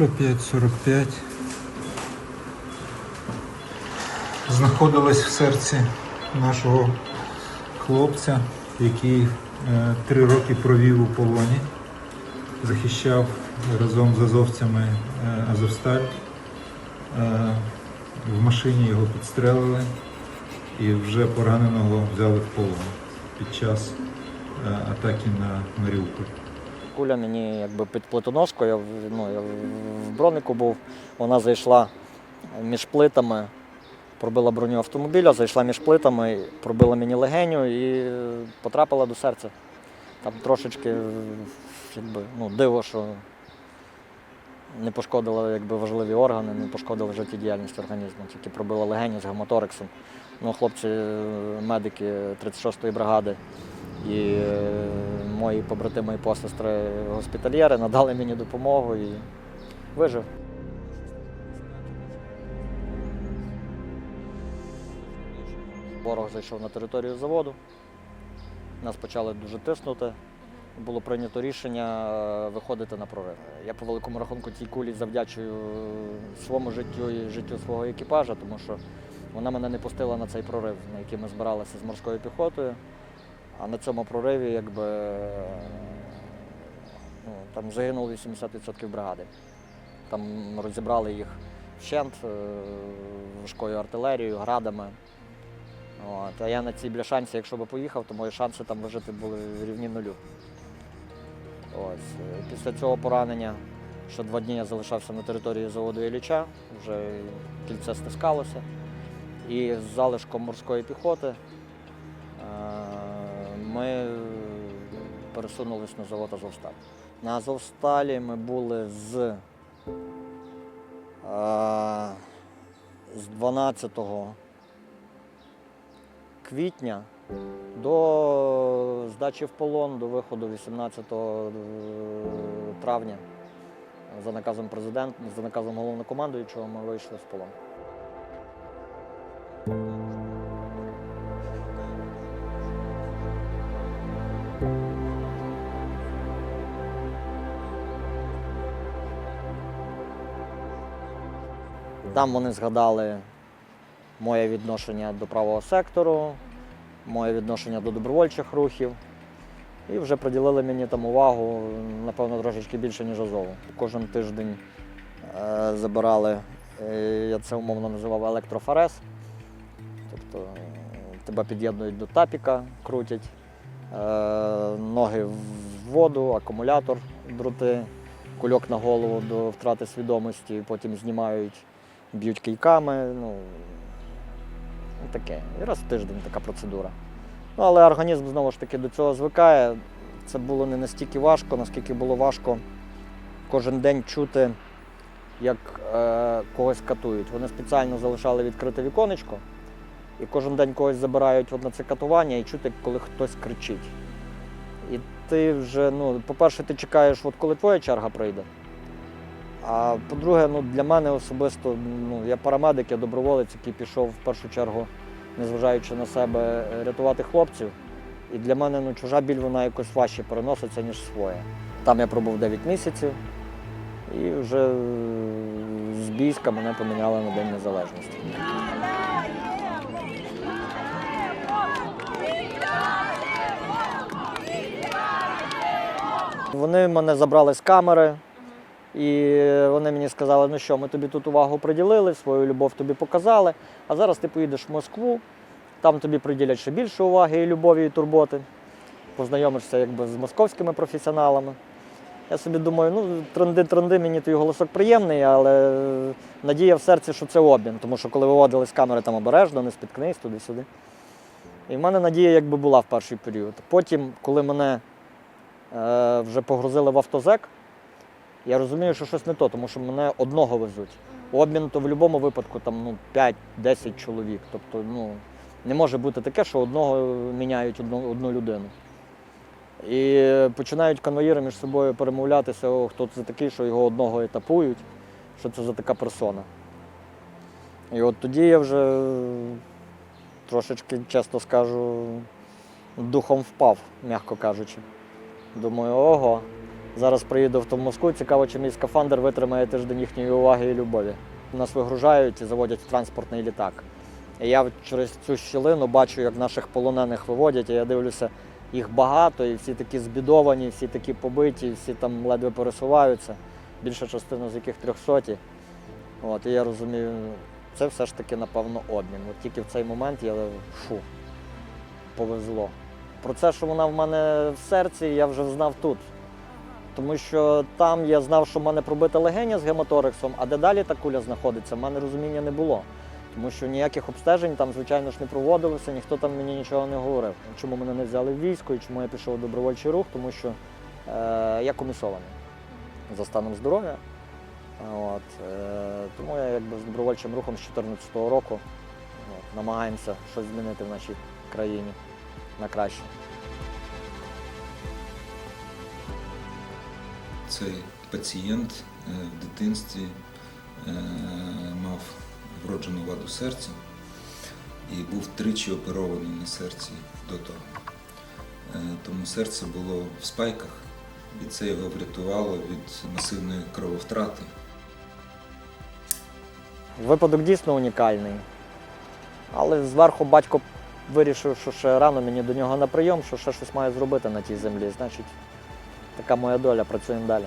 Цифра 545 знаходилась в серці нашого хлопця, який е, три роки провів у полоні, захищав разом з азовцями е, Азовсталь. Е, В машині його підстрелили і вже пораненого взяли в полон під час атаки на Маріуполь. Куля мені якби під плитоножку, я, ну, я в- бронику був, вона зайшла між плитами, пробила броню автомобіля, зайшла між плитами, пробила мені легеню і потрапила до серця. Там трошечки якби, ну, диво, що не пошкодила якби, важливі органи, не пошкодила життєдіяльність організму, тільки пробила легеню з гематорексом. Ну, хлопці, медики 36-ї бригади і е, мої побратими і посестри госпітальєри надали мені допомогу і вижив. Ворог зайшов на територію заводу. Нас почали дуже тиснути. Було прийнято рішення е, виходити на прорив. Я по великому рахунку цій кулі завдячую своєму життю і життю свого екіпажа, тому що вона мене не пустила на цей прорив, на який ми збиралися з морською піхотою. А на цьому прориві якби, ну, там загинуло 80% бригади. Там розібрали їх вщент е, важкою артилерією, градами. От. А я на цій бляшанці, якщо би поїхав, то мої шанси там вижити були рівні нулю. Ось. е, Після цього поранення ще два дні я залишався на території заводу Ілліча, вже кільце стискалося. І з залишком морської піхоти ми пересунулись на завод Азовсталь. На Азовсталі ми були з, е, з 12 квітня до здачі в полон, до виходу 18 травня. За наказом президента, за наказом головнокомандуючого ми вийшли в полон. Там вони згадали моє відношення до правого сектору, моє відношення до добровольчих рухів. І вже приділили мені там увагу, напевно, трошечки більше, ніж Азову. Кожен тиждень е, забирали, е, я це умовно називав електрофарез. Тобто е, тебе під'єднують до тапіка, крутять, е, ноги в воду, акумулятор, дроти, кульок на голову до втрати свідомості, потім знімають, б'ють кийками. Ну, таке. І раз в тиждень така процедура. Ну, але організм знову ж таки до цього звикає. Це було не настільки важко, наскільки було важко кожен день чути, як е, когось катують. Вони спеціально залишали відкрите віконечко, і кожен день когось забирають на це катування і чути, коли хтось кричить. І ти вже, ну, по-перше, ти чекаєш, от коли твоя черга прийде. А по-друге, ну, для мене особисто, ну, я парамедик, я доброволець, який пішов в першу чергу, незважаючи на себе, е, рятувати хлопців. І для мене ну, чужа біль вона якось важче переноситься, ніж своя. Там я пробув 9 місяців і вже е, з Бійська мене поміняли на День Незалежності. Вони мене забрали з камери, і вони мені сказали, ну що, ми тобі тут увагу приділили, свою любов тобі показали, а зараз ти поїдеш в Москву, там тобі приділять ще більше уваги і любові, і турботи. Познайомишся якби з московськими професіоналами. Я собі думаю, ну тренди-тренди, мені твій голосок приємний, але надія в серці, що це обмін. Тому що коли виводили з камери там обережно, не спіткнись туди-сюди. І в мене надія якби була в перший період. Потім, коли мене е, вже погрузили в автозек, я розумію, що щось не то, тому що мене одного везуть. Обмін то в будь-якому випадку там, ну, 5-10 чоловік. Тобто, ну, не може бути таке, що одного міняють одну, одну людину. І починають конвоїри між собою перемовлятися, о, хто це такий, що його одного етапують, що це за така персона. І от тоді я вже трошечки, чесно скажу, духом впав, м'яко кажучи. Думаю, ого, Зараз приїду в Москву, цікаво, чи мій скафандр витримає тиждень їхньої уваги і любові. Нас вигружають і заводять в транспортний літак. І я через цю щілину бачу, як наших полонених виводять, і я дивлюся, їх багато, і всі такі збідовані, всі такі побиті, всі там ледве пересуваються, більша частина з яких трьохсоті. От, і я розумію, це все ж таки, напевно, обмін. От тільки в цей момент я фу, повезло. Про це, що вона в мене в серці, я вже знав тут. Тому що там я знав, що в мене пробита легеня з гематорексом, а де далі та куля знаходиться, в мене розуміння не було. Тому що ніяких обстежень там, звичайно ж, не проводилося, ніхто там мені нічого не говорив. Чому мене не взяли в військо і чому я пішов у добровольчий рух, тому що е, я комісований за станом здоров'я. От, е, тому я якби з добровольчим рухом з 2014 року от, намагаємося щось змінити в нашій країні на краще. Цей пацієнт е, в дитинстві е, мав вроджену ваду серця і був тричі оперований на серці до того. Е, Тому серце було в спайках, і це його врятувало від масивної крововтрати. Випадок дійсно унікальний. Але зверху батько вирішив, що ще рано мені до нього на прийом, що ще щось маю зробити на тій землі. Значить, така моя доля, працюємо далі.